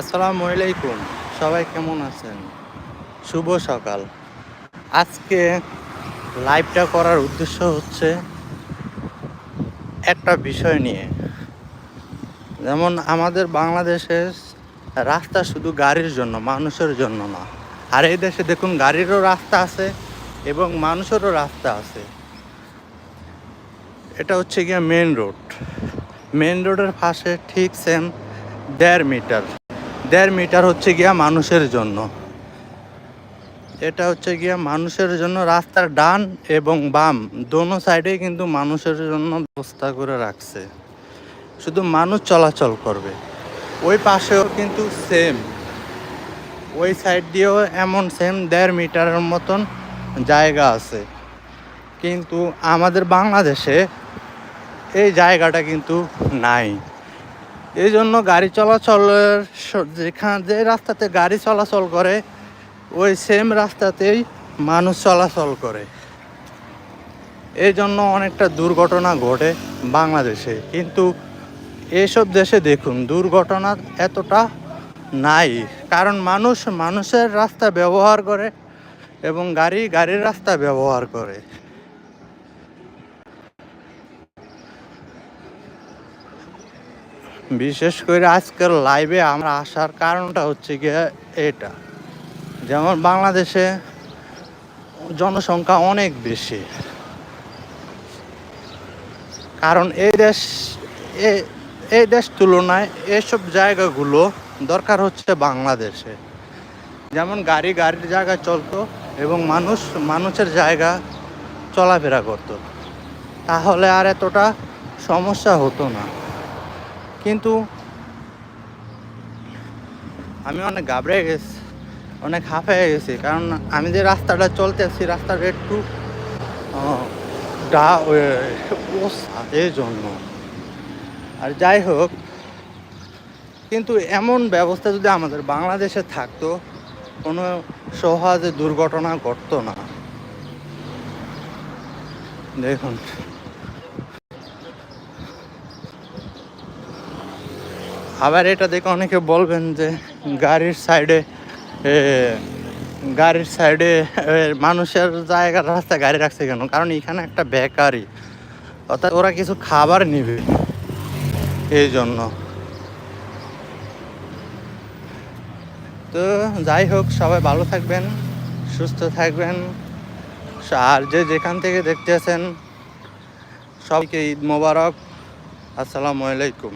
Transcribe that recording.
আসসালামু আলাইকুম। সবাই কেমন আছেন? শুভ সকাল। আজকে লাইভটা করার উদ্দেশ্য হচ্ছে একটা বিষয় নিয়ে। যেমন আমাদের বাংলাদেশের রাস্তা শুধু গাড়ির জন্য, মানুষের জন্য না। আর এই দেশে দেখুন, গাড়িরও রাস্তা আছে এবং মানুষেরও রাস্তা আছে। এটা হচ্ছে গিয়ে মেন রোড মেন রোডের পাশে ঠিক সেম দেড় মিটার দেড় মিটার হচ্ছে গিয়া মানুষের জন্য। এটা হচ্ছে গিয়া মানুষের জন্য রাস্তার ডান এবং বাম, দোনো সাইডেই কিন্তু মানুষের জন্য ব্যবস্থা করে রাখছে। শুধু মানুষ চলাচল করবে। ওই পাশেও কিন্তু সেম ওই সাইড দিয়েও এমন সেম দেড় মিটারের মতন জায়গা আছে। কিন্তু আমাদের বাংলাদেশে এই জায়গাটা কিন্তু নাই। এই জন্য গাড়ি চলাচলের যেখানে যে রাস্তাতে গাড়ি চলাচল করে, ওই সেম রাস্তাতেই মানুষ চলাচল করে। এই জন্য অনেকটা দুর্ঘটনা ঘটে বাংলাদেশে। কিন্তু এসব দেশে দেখুন, দুর্ঘটনা এতটা নাই। কারণ মানুষ, মানুষের রাস্তা ব্যবহার করে এবং গাড়ি গাড়ির রাস্তা ব্যবহার করে। বিশেষ করে আজকের লাইভে আমরা আসার কারণটা হচ্ছে গিয়ে এটা। যেমন বাংলাদেশে জনসংখ্যা অনেক বেশি। কারণ এই দেশ এই দেশ তুলনায় এসব জায়গাগুলো দরকার হচ্ছে বাংলাদেশে। যেমন গাড়ি, গাড়ির জায়গায় চলতো এবং মানুষ, মানুষের জায়গা চলাফেরা করতো। তাহলে আর এতটা সমস্যা হতো না। কিন্তু আমি অনেক ঘাবড়ে গেছি, অনেক হাঁপিয়ে গেছি, কারণ আমি যে রাস্তাটা চলতেছি রাস্তাটা একটু ডা এই জন্য। আর যাই হোক, কিন্তু এমন ব্যবস্থা যদি আমাদের বাংলাদেশে থাকতো, কোনো সহজে দুর্ঘটনা ঘটতো না। দেখুন। আবার এটা দেখে অনেকে বলবেন যে গাড়ির সাইডে গাড়ির সাইডে মানুষের জায়গা, রাস্তায় গাড়ি রাখছে কেন? কারণ এখানে একটা বেকারি। অর্থাৎ ওরা কিছু খাবার নিবে। এই জন্য। তো যাই হোক, সবাই ভালো থাকবেন, সুস্থ থাকবেন। আর যে যেখান থেকে দেখতেছেন, সবাইকে ঈদ মোবারক। আসসালামু আলাইকুম।